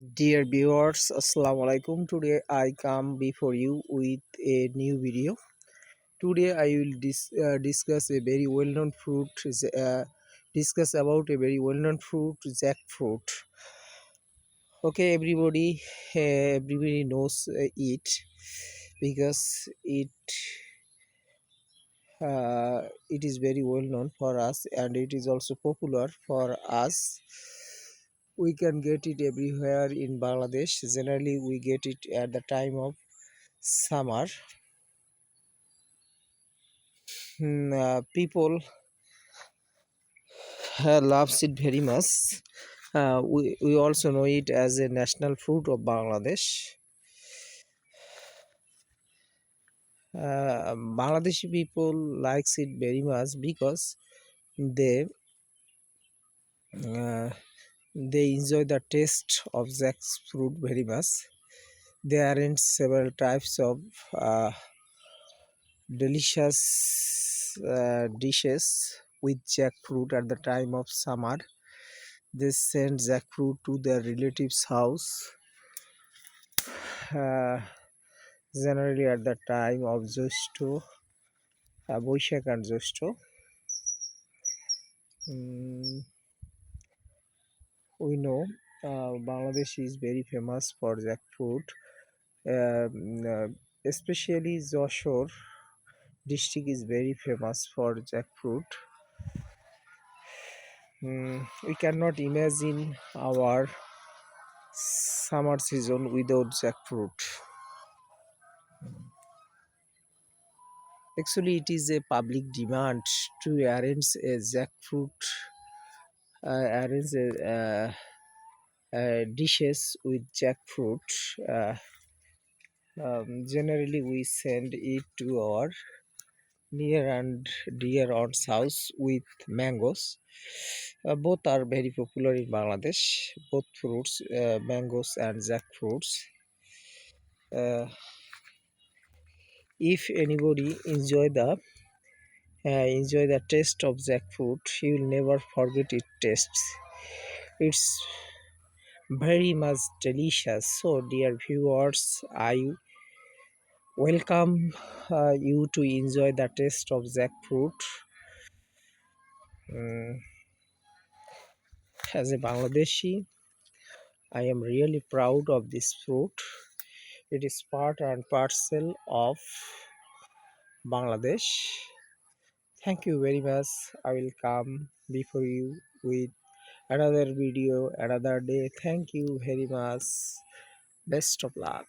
Dear viewers, Assalamu alaikum. Today I come before you with a new video. Today I will dis- uh, discuss a very well-known fruit. Uh, discuss about a very well-known fruit, jackfruit. Okay, everybody, uh, everybody knows uh, it because it uh, it is very well known for us and it is also popular for us we can get it everywhere in Bangladesh generally we get it at the time of summer people loves it very much we also know it as a national food of Bangladesh Bangladeshi people likes it very much because they they enjoy the taste of jackfruit very much. They arrange several types of uh, delicious uh, dishes with jackfruit at the time of summer. They send jackfruit to their relatives house uh, generally at the time of Boishak and Josto. Mm, we know uh, Bangladesh is very famous for jackfruit, um, uh, especially Joshore district is very famous for jackfruit. Mm, we cannot imagine our summer season without jackfruit. Actually, it is a public demand to arrange a jackfruit, uh, arrange uh, uh, dishes with jackfruit. Uh, um, generally, we send it to our near and dear aunt's house with mangoes. Uh, both are very popular in Bangladesh. Both fruits, uh, mangoes and jackfruits. Uh, if anybody enjoy the uh, enjoy the taste of jackfruit, you will never forget its taste. It's very much delicious. So, dear viewers, I welcome uh, you to enjoy the taste of jackfruit. Mm, as a Bangladeshi, I am really proud of this fruit. It is part and parcel of Bangladesh. Thank you very much. I will come before you with another video another day. Thank you very much. Best of luck.